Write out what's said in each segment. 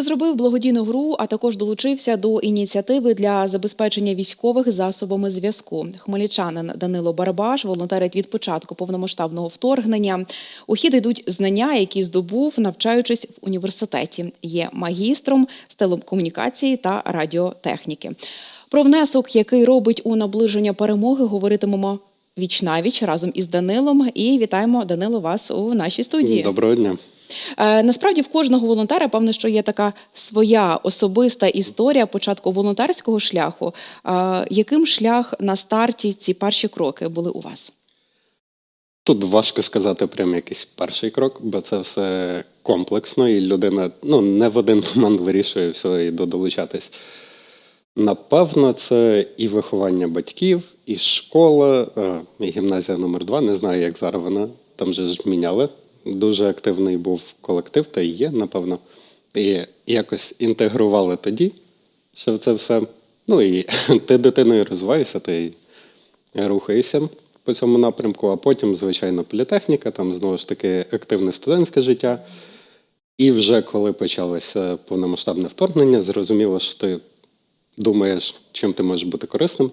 Розробив благодійну гру, а також долучився до ініціативи для забезпечення військових засобами зв'язку. Хмельничанин Данило Барабаш волонтерить від початку повномасштабного вторгнення. У хід йдуть знання, які здобув, навчаючись в університеті. Є магістром з телекомунікації та радіотехніки. Про внесок, який робить у наближення перемоги, говоритимемо віч навіч разом із Данилом. І вітаємо Данило вас у нашій студії. Доброго дня. Е, Насправді в кожного волонтера, певно, що є така своя особиста історія початку волонтерського шляху. Е, Яким шлях на старті ці перші кроки були у вас? Тут важко сказати прям якийсь перший крок, бо це все комплексно, і людина ну, не в один момент вирішує все і долучатись. Напевно, це і виховання батьків, і школа, е, і гімназія номер 2 Не знаю, як зараз вона. Там же ж міняли. Дуже активний був колектив, та і є, напевно. І якось інтегрували тоді, що це все. Ну і ти дитиною розвиваєшся, ти рухаєшся по цьому напрямку, а потім, звичайно, політехніка, там знову ж таки активне студентське життя. І вже коли почалося повномасштабне вторгнення, зрозуміло, що ти думаєш, чим ти можеш бути корисним.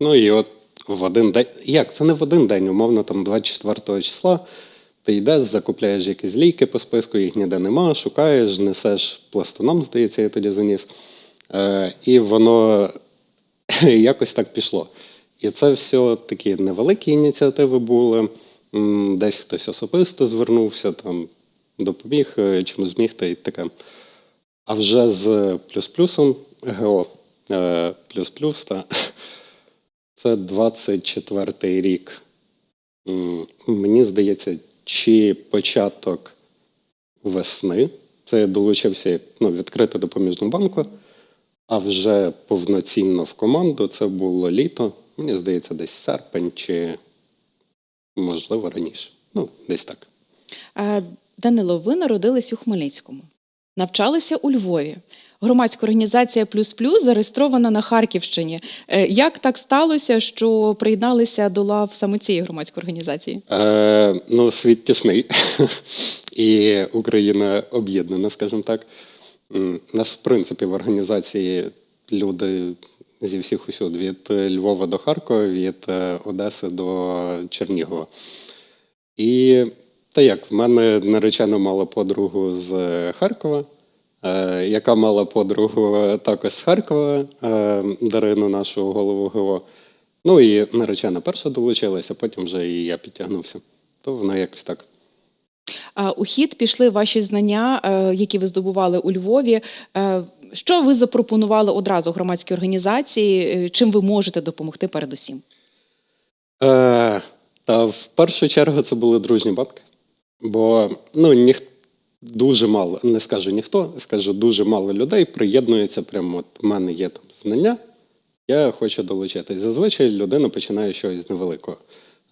Ну і от в один день. Як? Це не в один день, умовно, там 24 числа. Ти йдеш, закупляєш якісь ліки по списку, їх ніде нема, шукаєш, несеш пластуном, здається, я тоді заніс. Е, і воно якось так пішло. І це все такі невеликі ініціативи були. Десь хтось особисто звернувся, там допоміг, е, чим зміг та й таке. А вже з плюс-плюсом ГО е, плюс-плюс, та, це 24-й рік. Мені здається, чи початок весни. Це я долучився ну, відкрити допоміжну банку, а вже повноцінно в команду це було літо. Мені здається, десь серпень чи можливо раніше. Ну, десь так. А, Данило, ви народились у Хмельницькому, навчалися у Львові. Громадська організація Плюс Плюс зареєстрована на Харківщині. Е, Як так сталося, що приєдналися до лав саме цієї громадської організації? Е, ну, світ тісний, і Україна об'єднана, скажімо так. Нас, в принципі, в організації люди зі всіх усюд, від Львова до Харкова, від е, Одеси до Чернігова. І та як, в мене наречена мала подругу з е, Харкова, е, яка мала подругу також з Харкова, е, Дарину, нашу голову ГО. Ну і наречена перша долучилася, потім вже і я підтягнувся. То воно якось так. А, У хід пішли ваші знання, е, які ви здобували у Львові. Е, Що ви запропонували одразу громадській організації? Е, Чим ви можете допомогти передусім? Е, та в першу чергу це були дружні бабки. Бо ну, ніх, дуже мало, не скажу ніхто, скажу дуже мало людей приєднується. Прямо от в мене є там знання, я хочу долучитись. Зазвичай людина починає щось невеликого.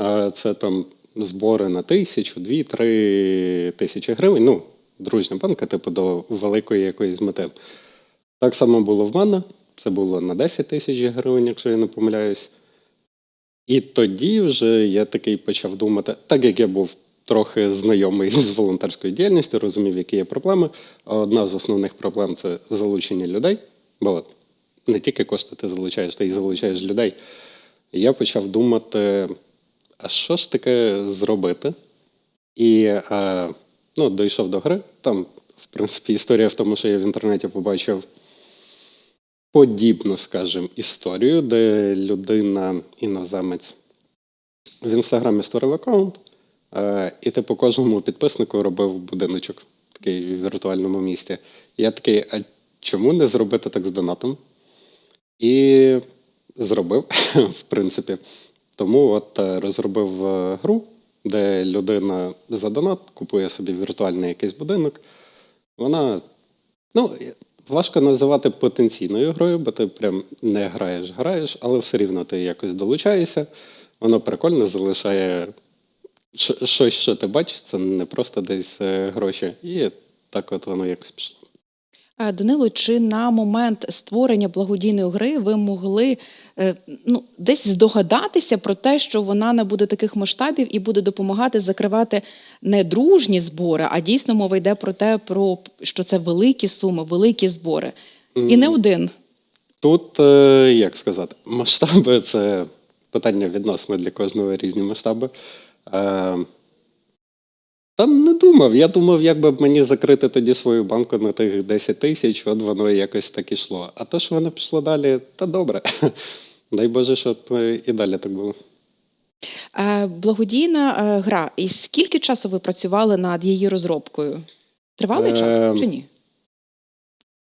Е, Це там збори на тисячу, дві, три тисячі гривень. Ну, дружня банка, типу, до великої якоїсь мети. Так само було в мене. Це було на 10 тисяч гривень, якщо я не помиляюсь. І тоді вже я такий почав думати, так як я був трохи знайомий з волонтерською діяльністю, розумів, які є проблеми. Одна з основних проблем це залучення людей. Бо не тільки кошти ти залучаєш, ти й залучаєш людей. Я почав думати, а що ж таке зробити? І е, ну, дійшов до гри. Там, в принципі, історія в тому, що я в інтернеті побачив подібну, скажімо, історію, де людина, іноземець, в інстаграмі створив аккаунт, е, і типу кожному підписнику робив будиночок такий в віртуальному місті. Я такий, а чому не зробити так з донатом? І зробив, в принципі. Тому от е, розробив е, гру, де людина за донат купує собі віртуальний якийсь будинок. Вона, ну, важко називати потенційною грою, бо ти прям не граєш, граєш, але все рівно ти якось долучаєшся. Воно прикольно залишає щось, що ти бачиш, це не просто десь е, гроші. І так от воно якось пішло. Данило, чи на момент створення благодійної гри ви могли е, ну, десь здогадатися про те, що вона набуде таких масштабів і буде допомагати закривати не дружні збори, а дійсно мова йде про те, про що це великі суми, великі збори. І не один. Тут, е, як сказати, масштаби це питання відносно для кожного різні масштаби. Е, Та не думав. Я думав, як би мені закрити тоді свою банку на тих 10 тисяч, от воно якось так ішло. А то, що воно пішло далі, та добре. Дай Боже, щоб е, і далі так було. Е, Благодійна е, гра. І скільки часу ви працювали над її розробкою? Тривалий час Ем, чи ні?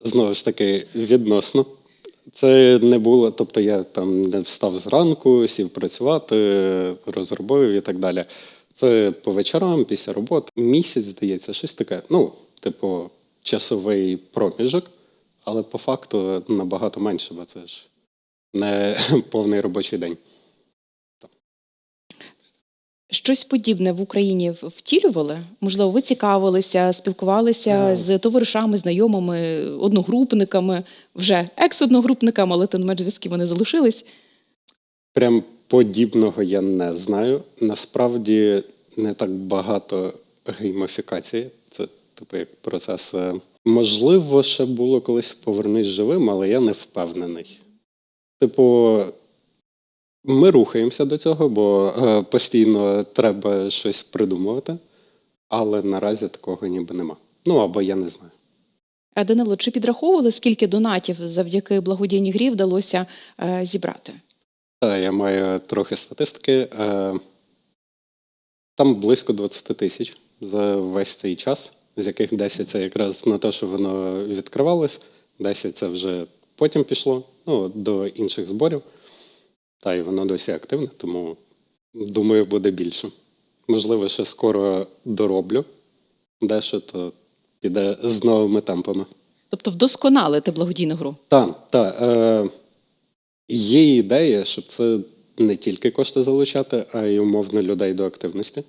Знову ж таки, відносно. Це не було, тобто я там не встав зранку, сів працювати, розробив і так далі. Це по вечорам, після роботи. Місяць, здається, щось таке. Ну, типу, часовий проміжок, але по факту набагато менше, бо це ж не повний робочий день. Щось подібне в Україні втілювали? Можливо, ви цікавилися, спілкувалися Е. з товаришами, знайомими, одногрупниками, вже екс-одногрупниками, але тим не менш зв'язки вони залишились. Прям подібного я не знаю. Насправді не так багато геймофікації. Це типу як процес. е, Можливо, ще було колись повернись живим, але я не впевнений. Типу, ми рухаємося до цього, бо е, постійно треба щось придумувати, але наразі такого ніби нема. Ну або я не знаю. А Данило, чи підраховували, скільки донатів завдяки благодійній грі вдалося е, зібрати? Та, я маю трохи статистики. Е, Там близько 20 тисяч за весь цей час, з яких 10 це якраз на те, що воно відкривалось, 10 це вже потім пішло ну, до інших зборів. Та й воно досі активне, тому думаю, буде більше. Можливо, ще скоро дороблю дещо, то піде з новими темпами. Тобто вдосконалити благодійну гру? Так, так. Е, є ідея, щоб це не тільки кошти залучати, а й умовно людей до активності.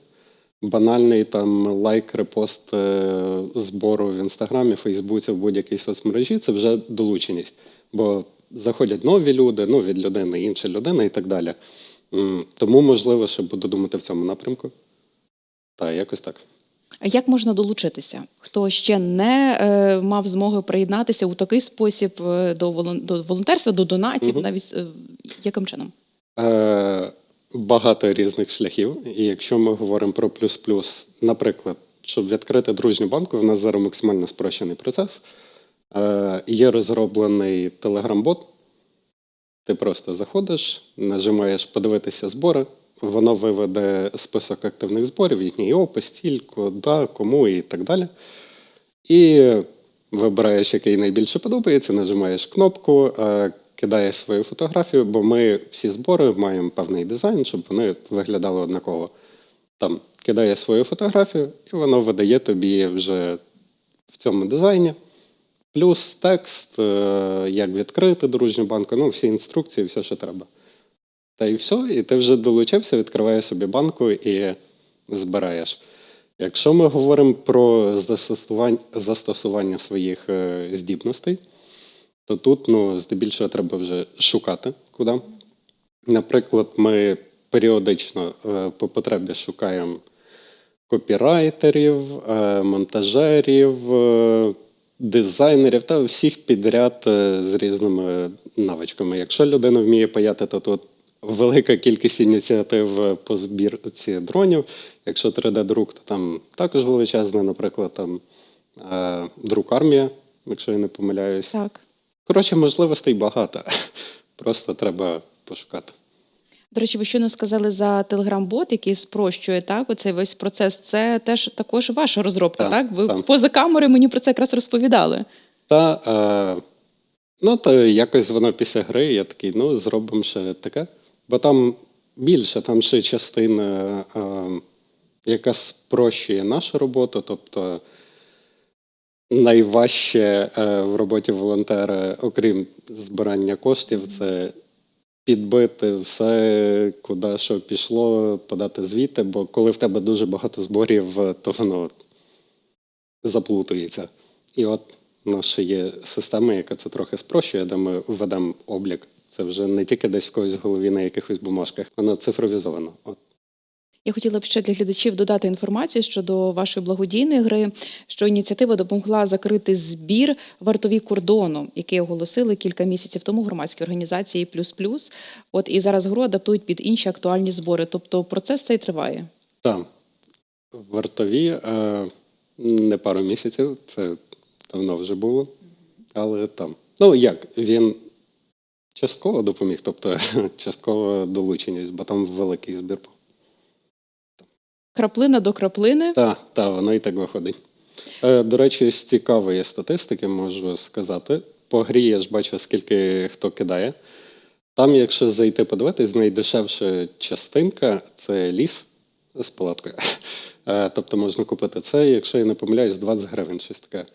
Банальний там лайк, репост е, збору в інстаграмі, Фейсбуці, в будь-якій соцмережі це вже долученість. Бо заходять нові люди, ну від людини інша людина і так далі. Тому, можливо, ще буду думати в цьому напрямку. Так, якось так. А як можна долучитися? Хто ще не е, мав змоги приєднатися у такий спосіб е, до, до волонтерства, до донатів, Мгм. навіть е, яким чином? Е, багато різних шляхів. І якщо ми говоримо про плюс-плюс, наприклад, щоб відкрити дружню банку, в нас зараз максимально спрощений процес. Е, є розроблений телеграм-бот. Ти просто заходиш, нажимаєш подивитися збори, воно виведе список активних зборів, їхній опис, ціль, куди, кому і так далі. І вибираєш, який найбільше подобається, нажимаєш кнопку, е, кидаєш свою фотографію, бо ми всі збори маємо певний дизайн, щоб вони виглядали однаково. Там кидаєш свою фотографію, і воно видає тобі вже в цьому дизайні. Плюс текст, е, як відкрити дружню банку, ну, всі інструкції, все, що треба. Та і все, і ти вже долучився, відкриваєш собі банку і збираєш. Якщо ми говоримо про застосування, застосування своїх е, здібностей, то тут ну, здебільшого треба вже шукати куди. Наприклад, ми періодично е, по потребі шукаємо копірайтерів, монтажерів, дизайнерів та всіх підряд е, з різними навичками. Якщо людина вміє паяти, то тут велика кількість ініціатив по збірці дронів. Якщо 3D-друк, то там також величезна, наприклад, там е, друк армія, якщо я не помиляюсь. Так. Коротше, можливостей багато. Просто треба пошукати. До речі, ви щойно сказали за телеграм-бот, який спрощує так, оцей весь процес. Це теж також ваша розробка, Так, так? Ви так. поза камерою мені про це якраз розповідали. Та е, ну, то якось воно після гри, я такий, ну, зробимо ще таке. Бо там більше, там ще частина, е, яка спрощує нашу роботу. Тобто найважче е, в роботі волонтера, окрім збирання коштів, це підбити все, куди що пішло, подати звіти. Бо коли в тебе дуже багато зборів, то воно заплутується. І от у нас ще є система, яка це трохи спрощує, де ми введемо облік Це вже не тільки десь в когось в голові на якихось бумажках, воно цифровізовано. От. Я хотіла б ще для глядачів додати інформацію щодо вашої благодійної гри, що ініціатива допомогла закрити збір вартові кордону, який оголосили кілька місяців тому громадські організації Плюс Плюс. От і зараз гру адаптують під інші актуальні збори. Тобто процес цей триває. Там вартові е, не пару місяців, це давно вже було. Але там. Ну як, він частково допоміг, тобто частково долученість, бо там великий збір. Краплина до краплини. Так, та, воно і так виходить. Е, до речі, з цікавої статистики можу сказати. По грі я ж бачу, скільки хто кидає. Там, якщо зайти подивитись, найдешевша частинка це ліс з палаткою. Е, тобто можна купити це, якщо я не помиляюсь, 20 гривень щось таке.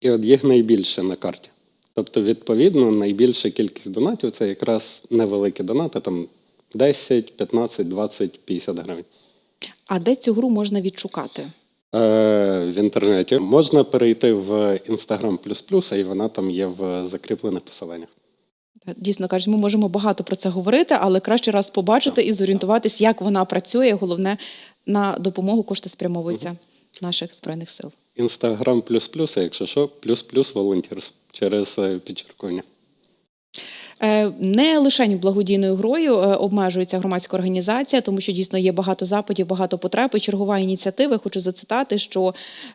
І от їх найбільше на карті. Тобто, відповідно, найбільша кількість донатів це якраз невеликі донати, там 10, 15, 20, 50 гривень. А де цю гру можна відшукати? Е, в інтернеті можна перейти в Instagram і вона там є в закріплених посиланнях. Дійсно кажуть, ми можемо багато про це говорити, але краще раз побачити і зорієнтуватись, як вона працює. Головне на допомогу кошти спрямовуються наших збройних сил. Instagram плюс якщо що, плюс плюс волонтерс через е, підчеркування. Е, Не лише благодійною грою е, обмежується громадська організація, тому що дійсно є багато запитів, багато потреб. Чергова ініціатива. Хочу зацитати, що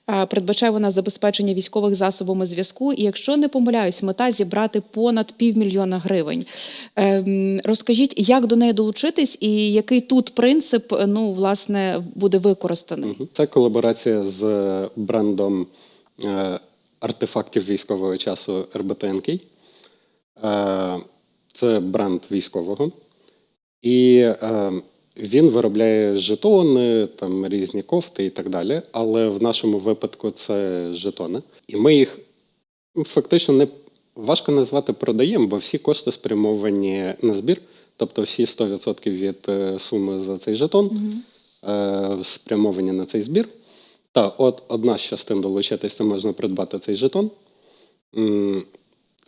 е, передбачає вона забезпечення військових засобами зв'язку. І якщо не помиляюсь, мета зібрати понад півмільйона гривень. Е, Розкажіть, як до неї долучитись, і який тут принцип ну власне буде використаний? Це колаборація з брендом артефактів військового часу РБТНК. Е, Це бренд військового. І е, він виробляє жетони, там різні кофти і так далі. Але в нашому випадку це жетони. І ми їх ну, фактично не важко назвати продаємо, бо всі кошти спрямовані на збір. Тобто всі 100% від е, суми за цей жетон е, спрямовані на цей збір. Та от одна з частин долучитися можна придбати цей жетон.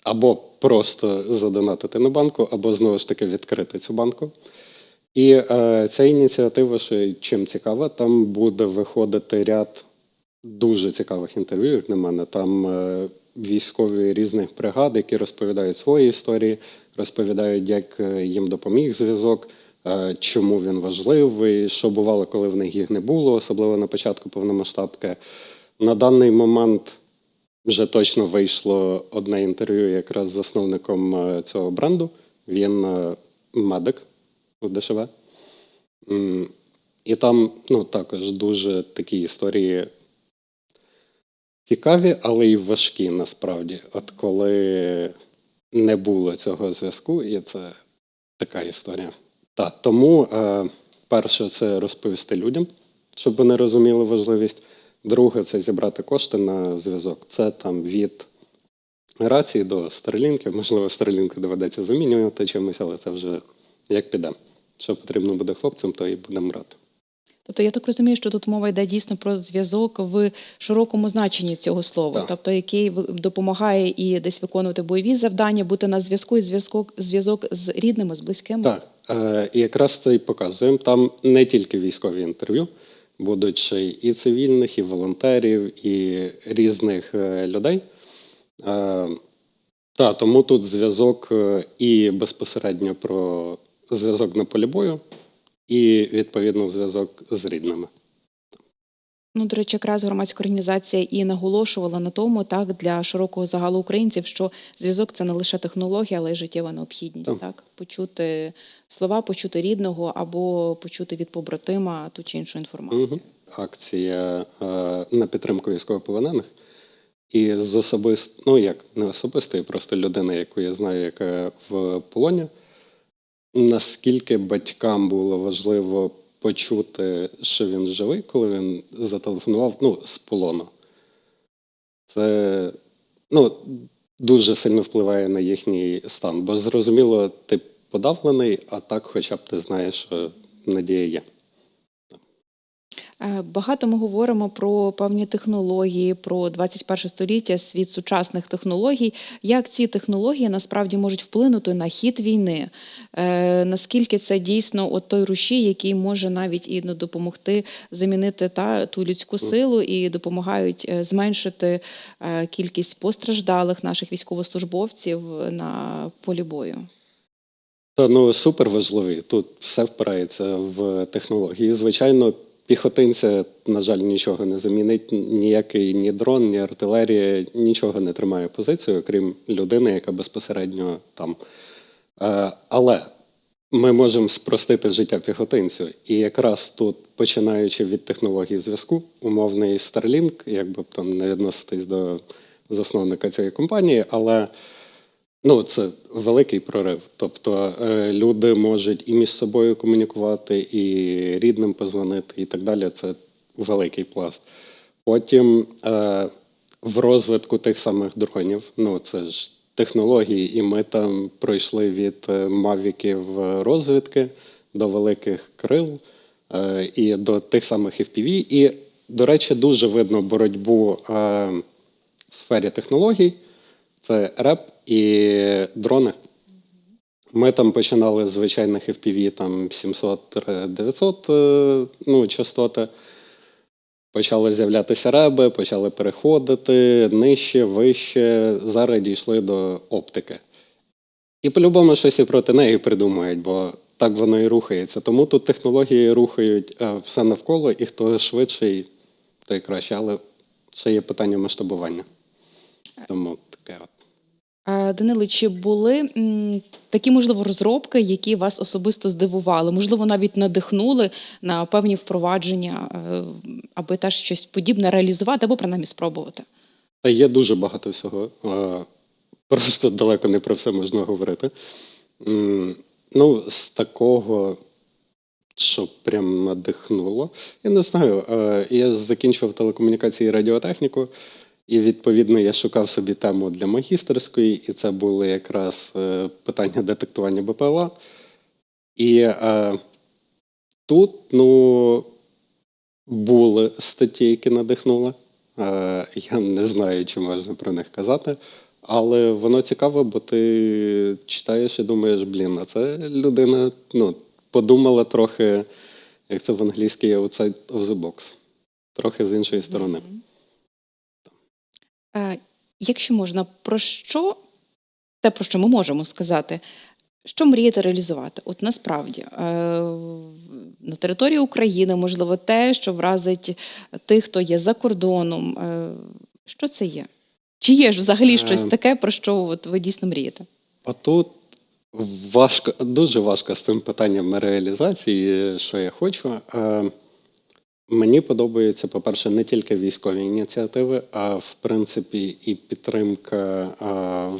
Або просто задонатити на банку, або знову ж таки відкрити цю банку. І е, ця ініціатива, що чим цікава, там буде виходити ряд дуже цікавих інтерв'ю, як на мене. Там е, військові різних бригад, які розповідають свої історії, розповідають, як е, їм допоміг зв'язок, е, чому він важливий, що бувало, коли в них їх не було, особливо на початку повномасштабки. На даний момент вже точно вийшло одне інтерв'ю якраз з засновником е, цього бренду. Він е, медик в ДШВ. І там ну, також дуже такі історії цікаві, але й важкі насправді. От коли не було цього зв'язку, і це така історія. Так, тому е, перше це розповісти людям, щоб вони розуміли важливість. Друге це зібрати кошти на зв'язок. Це там від рації до старлінків. Можливо, старлінки доведеться замінювати чимось, але це вже як піде. Що потрібно буде хлопцям, то і будемо брати. Тобто я так розумію, що тут мова йде дійсно про зв'язок в широкому значенні цього слова, Так. тобто який допомагає і десь виконувати бойові завдання, бути на зв'язку і зв'язок зв'язок з рідними, з близькими. Так, е, і якраз це і показуємо. Там не тільки військові інтерв'ю, будуть ще і цивільних, і волонтерів, і різних е, людей. Е, та, тому тут зв'язок е, і безпосередньо про зв'язок на полі бою, і відповідно зв'язок з рідними. Ну, до речі, якраз громадська організація і наголошувала на тому, так для широкого загалу українців, що зв'язок це не лише технологія, але й життєва необхідність. Так. Так, почути слова, почути рідного або почути від побратима ту чи іншу інформацію. Мгм. Акція е, на підтримку військовополонених. І з особисто, ну як не особистої, просто людини, яку я знаю, яка в полоні. Наскільки батькам було важливо почути, що він живий, коли він зателефонував ну, з полону. Це ну, дуже сильно впливає на їхній стан. Бо зрозуміло, ти подавлений, а так хоча б ти знаєш, що надія є. Е, Багато ми говоримо про певні технології, про 21 століття, світ сучасних технологій. Як ці технології насправді можуть вплинути на хід війни? Е, Наскільки це дійсно от той рушій, який може навіть і ну, допомогти замінити та ту людську силу і допомагають е, зменшити е, кількість постраждалих наших військовослужбовців на полі бою? Та ну супер важливі. Тут все впирається в технології. Звичайно, піхотинця, на жаль, нічого не замінить. Ніякий ні дрон, ні артилерія, нічого не тримає позицію, окрім людини, яка безпосередньо там. Е, але ми можемо спростити життя піхотинцю. І якраз тут, починаючи від технології зв'язку, умовний Starlink, як би там не відноситись до засновника цієї компанії, але Ну, це великий прорив. Тобто е, люди можуть і між собою комунікувати, і рідним позвонити, і так далі. Це великий пласт. Потім е, в розвитку тих самих дронів, ну це ж технології, і ми там пройшли від е, мавіків розвідки до великих крил е, і до тих самих FPV. І, до речі, дуже видно боротьбу е, в сфері технологій. Це реп і дрони. Ми там починали з звичайних FPV там 700-900 е, ну, частоти. Почали з'являтися реби, почали переходити нижче, вище. Зараз дійшли до оптики. І по-любому щось і проти неї придумають, бо так воно і рухається. Тому тут технології рухають е, все навколо, і хто швидший, той краще. Але це є питання масштабування. Тому таке от. Е, Даниле, чи були такі, можливо, розробки, які вас особисто здивували, можливо, навіть надихнули на певні впровадження, е, аби теж щось подібне реалізувати або принаймні спробувати? Та є дуже багато всього. Е, Просто далеко не про все можна говорити. Ну, з такого, що прям надихнуло. Я не знаю. Я закінчував телекомунікації і радіотехніку, і відповідно я шукав собі тему для магістерської, і це були якраз е, питання детектування БПЛА. І е, тут, ну, були статті, які надихнули. Е, Я не знаю, чи можна про них казати, але воно цікаво, бо ти читаєш і думаєш, блін, а це людина ну, подумала трохи, як це в англійській outside of the box, трохи з іншої сторони. Мгм. Е, Якщо можна, про що те, про що ми можемо сказати, що мрієте реалізувати? От насправді е, на території України, можливо, те, що вразить тих, хто є за кордоном. Е, Що це є? Чи є ж взагалі щось Е, таке, про що от ви дійсно мрієте? Отут важко, дуже важко з цим питанням реалізації, що я хочу. Мені подобається, по-перше, не тільки військові ініціативи, а в принципі і підтримка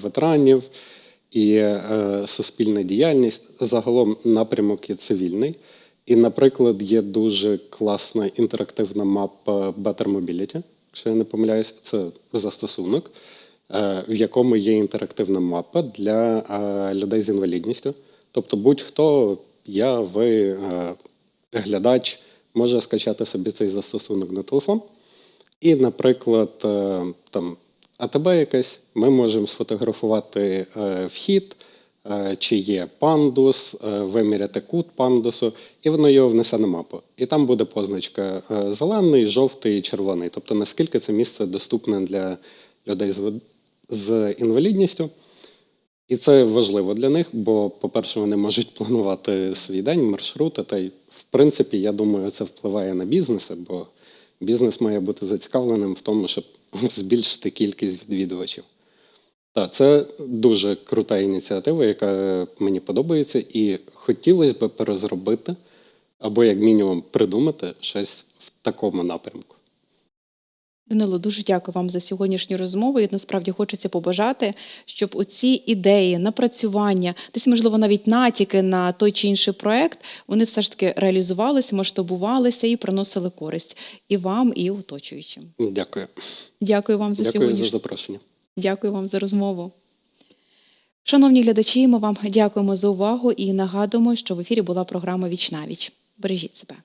ветеранів, і е, суспільна діяльність. Загалом напрямок є цивільний. І, наприклад, є дуже класна інтерактивна мапа Better Mobility, якщо я не помиляюсь, це застосунок, е, в якому є інтерактивна мапа для е, людей з інвалідністю. Тобто, будь-хто, я, ви, глядач, може скачати собі цей застосунок на телефон. І, наприклад, е, там АТБ якесь, ми можемо сфотографувати е, вхід, е, чи є пандус, виміряти кут пандусу, і воно його внесе на мапу. І там буде позначка зелений, жовтий, червоний. Тобто наскільки це місце доступне для людей з інвалідністю. І це важливо для них, бо, по-перше, вони можуть планувати свій день, маршрути. Та й, в принципі, я думаю, це впливає на бізнеси, бо бізнес має бути зацікавленим в тому, щоб збільшити кількість відвідувачів. Так, це дуже крута ініціатива, яка мені подобається, і хотілося б перезробити або, як мінімум, придумати щось в такому напрямку. Данило, дуже дякую вам за сьогоднішню розмову. І насправді хочеться побажати, щоб оці ідеї, напрацювання, десь можливо навіть натяки на той чи інший проект, вони все ж таки реалізувалися, масштабувалися і приносили користь і вам, і оточуючим. Дякую. Дякую вам за Дякую за запрошення. Дякую вам за розмову. Шановні глядачі, ми вам дякуємо за увагу і нагадуємо, що в ефірі була програма Віч на віч. Бережіть себе.